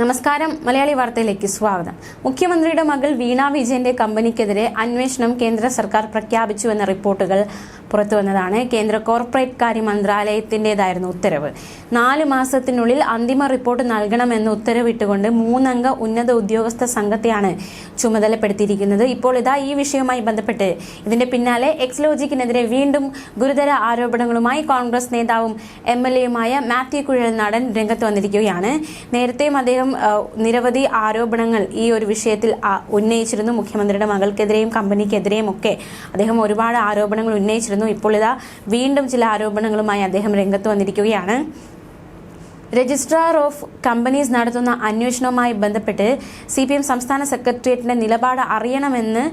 നമസ്കാരം മലയാളി വാർത്തയിലേക്ക് സ്വാഗതം. മുഖ്യമന്ത്രിയുടെ മകൾ വീണ വിജയന്റെ കമ്പനിക്കെതിരെ അന്വേഷണം കേന്ദ്ര സർക്കാർ പ്രഖ്യാപിച്ചുവെന്ന റിപ്പോർട്ടുകൾ പുറത്തുവന്നതാണ് കേന്ദ്ര കോർപ്പറേറ്റ് കാര്യ മന്ത്രാലയത്തിന്റേതായിരുന്നു ഉത്തരവ്. നാല് മാസത്തിനുള്ളിൽ അന്തിമ റിപ്പോർട്ട് നൽകണമെന്ന് ഉത്തരവിട്ടുകൊണ്ട് മൂന്നംഗ ഉന്നത ഉദ്യോഗസ്ഥ സംഘത്തെയാണ് ചുമതലപ്പെടുത്തിയിരിക്കുന്നത്. ഇപ്പോൾ ഇതാ ഈ വിഷയവുമായി ബന്ധപ്പെട്ട് ഇതിന്റെ പിന്നാലെ എക്സ്ലോജിക്കിനെതിരെ വീണ്ടും ഗുരുതര ആരോപണങ്ങളുമായി കോൺഗ്രസ് നേതാവും എം എൽ എയുമായ മാത്യു കുഴൽ നടൻ രംഗത്ത് വന്നിരിക്കുകയാണ്. നേരത്തെയും അദ്ദേഹം ആ, നിരവധി ആരോപണങ്ങൾ ഈ ഒരു വിഷയത്തിൽ ഉന്നയിച്ചിരുന്നു. മുഖ്യമന്ത്രിയുടെ മകൾക്കെതിരെയും കമ്പനിക്കെതിരെയും ഒക്കെ അദ്ദേഹം ഒരുപാട് ആരോപണങ്ങൾ ഉന്നയിച്ചിരുന്നു. ഇപ്പോൾ ഇതാ വീണ്ടും ചില ആരോപണങ്ങളുമായി അദ്ദേഹം രംഗത്ത് വന്നിരിക്കുകയാണ്. രജിസ്ട്രാർ ഓഫ് കമ്പനീസ് നടത്തുന്ന അന്വേഷണവുമായി ബന്ധപ്പെട്ട് സി പി എം സംസ്ഥാന സെക്രട്ടേറിയറ്റിന്റെ നിലപാട് അറിയണമെന്ന്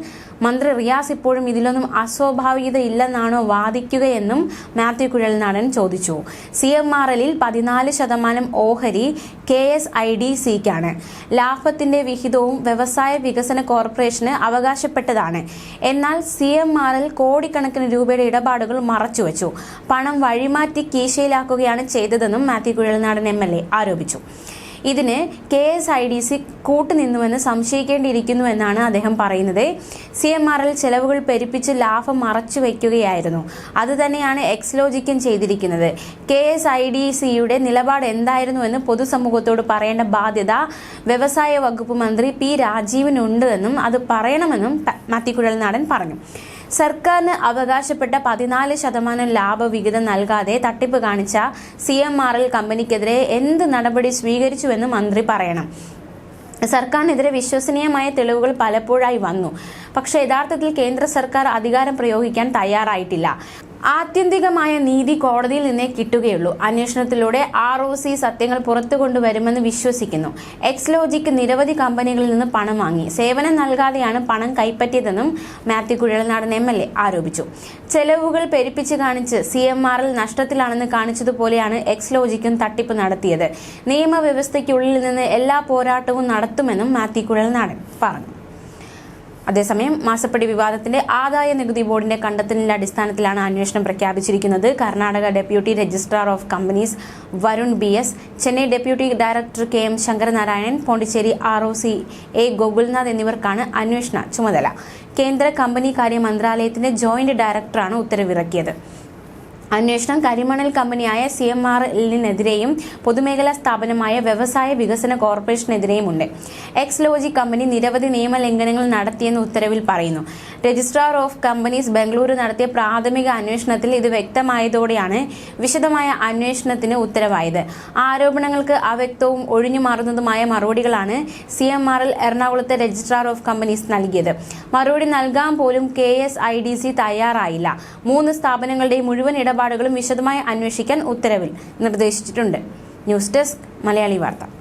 മന്ത്രി റിയാസ് ഇപ്പോഴും ഇതിലൊന്നും അസ്വാഭാവികത ഇല്ലെന്നാണോ വാദിക്കുകയെന്നും മാത്യു കുഴൽനാടൻ ചോദിച്ചു. സി എം ആർ എല്ലിൽ പതിനാല് ശതമാനം ഓഹരി കെ എസ് ഐ ഡി സിക്കാണ്. ലാഭത്തിന്റെ വിഹിതവും വ്യവസായ വികസന കോർപ്പറേഷന് അവകാശപ്പെട്ടതാണ്. എന്നാൽ സി എം ആർ എൽ കോടിക്കണക്കിന് രൂപയുടെ ഇടപാടുകൾ മറച്ചുവെച്ചു. പണം വഴിമാറ്റി കീശയിലാക്കുകയാണ് ചെയ്തതെന്നും Mathew Kuzhalnadan M L A ആരോപിച്ചു. ഇതിന് K S I D C കൂട്ടുനിന്നുവെന്ന് സംശയിക്കേണ്ടിയിരിക്കുന്നുവെന്നാണ് അദ്ദേഹം പറയുന്നത്. സി എം ആർ എൽ ചെലവുകൾ പെരുപ്പിച്ച് ലാഭം മറച്ചു വയ്ക്കുകയായിരുന്നു. അതുതന്നെയാണ് എക്സ്ലോജിക്കും ചെയ്തിരിക്കുന്നത്. കെ എസ് ഐ ഡി സിയുടെ നിലപാട് എന്തായിരുന്നുവെന്ന് പൊതുസമൂഹത്തോട് പറയേണ്ട ബാധ്യത വ്യവസായ വകുപ്പ് മന്ത്രി പി രാജീവിനുണ്ട് എന്നും അത് പറയണമെന്നും മത്തിക്കുഴൽ നാടൻ പറഞ്ഞു. സർക്കാരിന് അവകാശപ്പെട്ട പതിനാല് ശതമാനം ലാഭവിഹിതം നൽകാതെ തട്ടിപ്പ് കാണിച്ച സി എം ആർ എൽ കമ്പനിക്കെതിരെ എന്ത് നടപടി സ്വീകരിച്ചുവെന്ന് മന്ത്രി പറയണം. സർക്കാരിനെതിരെ വിശ്വസനീയമായ തെളിവുകൾ പലപ്പോഴായി വന്നു. പക്ഷേ യഥാർത്ഥത്തിൽ കേന്ദ്ര സർക്കാർ അധികാരം പ്രയോഗിക്കാൻ തയ്യാറായിട്ടില്ല. ആത്യന്തികമായ നീതി കോടതിയിൽ നിന്നേ കിട്ടുകയുള്ളൂ. അന്വേഷണത്തിലൂടെ ആർ ഒ സി സത്യങ്ങൾ പുറത്തു കൊണ്ടുവരുമെന്ന് വിശ്വസിക്കുന്നു എക്സ്ലോജിക്ക് നിരവധി കമ്പനികളിൽ നിന്ന് പണം വാങ്ങി. സേവനം നൽകാതെയാണ് പണം കൈപ്പറ്റിയതെന്നും Mathew Kuzhalnadan M L A ആരോപിച്ചു. ചെലവുകൾ പെരുപ്പിച്ച് കാണിച്ച് സി എം ആറിൽ നഷ്ടത്തിലാണെന്ന് കാണിച്ചതുപോലെയാണ് എക്സ്ലോജിക്കും തട്ടിപ്പ് നടത്തിയത്. നിയമവ്യവസ്ഥയ്ക്കുള്ളിൽ നിന്ന് എല്ലാ പോരാട്ടവും നടത്തുമെന്നും മാത്യു കുഴൽനാടൻ പറഞ്ഞു. അതേസമയം മാസപ്പടി വിവാദത്തിന്റെ ആദായ നികുതി ബോർഡിന്റെ കണ്ടെത്തലിന്റെ അടിസ്ഥാനത്തിലാണ് അന്വേഷണം പ്രഖ്യാപിച്ചിരിക്കുന്നത്. Karnataka deputy registrar of companies Varun B S Chennai deputy director K M Sankaranarayanan Pondicherry R O C A Gokulnath എന്നിവർക്കാണ് അന്വേഷണ ചുമതല. കേന്ദ്ര കമ്പനി കാര്യ മന്ത്രാലയത്തിന്റെ ജോയിന്റ് ഡയറക്ടറാണ് ഉത്തരവിറക്കിയത്. അന്വേഷണം കരിമണൽ കമ്പനിയായ സി എം ആർ എല്ലിനെതിരെയും പൊതുമേഖലാ സ്ഥാപനമായ വ്യവസായ വികസന കോർപ്പറേഷനെതിരെയുമുണ്ട് എക്സ് ലോജി കമ്പനി നിരവധി നിയമലംഘനങ്ങൾ നടത്തിയെന്ന് ഉത്തരവിൽ പറയുന്നു. രജിസ്ട്രാർ ഓഫ് കമ്പനീസ് ബംഗളൂരു നടത്തിയ പ്രാഥമിക അന്വേഷണത്തിൽ ഇത് വ്യക്തമായതോടെയാണ് വിശദമായ അന്വേഷണത്തിന് ഉത്തരവായത്. ആരോപണങ്ങൾക്ക് അവ്യക്തവും ഒഴിഞ്ഞുമാറുന്നതുമായ മറുപടികളാണ് സി എം ആർ എൽ എറണാകുളത്തെ രജിസ്ട്രാർ ഓഫ് കമ്പനീസ് നൽകിയത്. മറുപടി നൽകാൻ പോലും K S I D C തയ്യാറായില്ല. മൂന്ന് സ്ഥാപനങ്ങളുടെയും മുഴുവൻ ഇടപാടുകളും വിശദമായി അന്വേഷിക്കാൻ ഉത്തരവിൽ നിർദ്ദേശിച്ചിട്ടുണ്ട്. ന്യൂസ് ഡെസ്ക് മലയാളി വാർത്ത.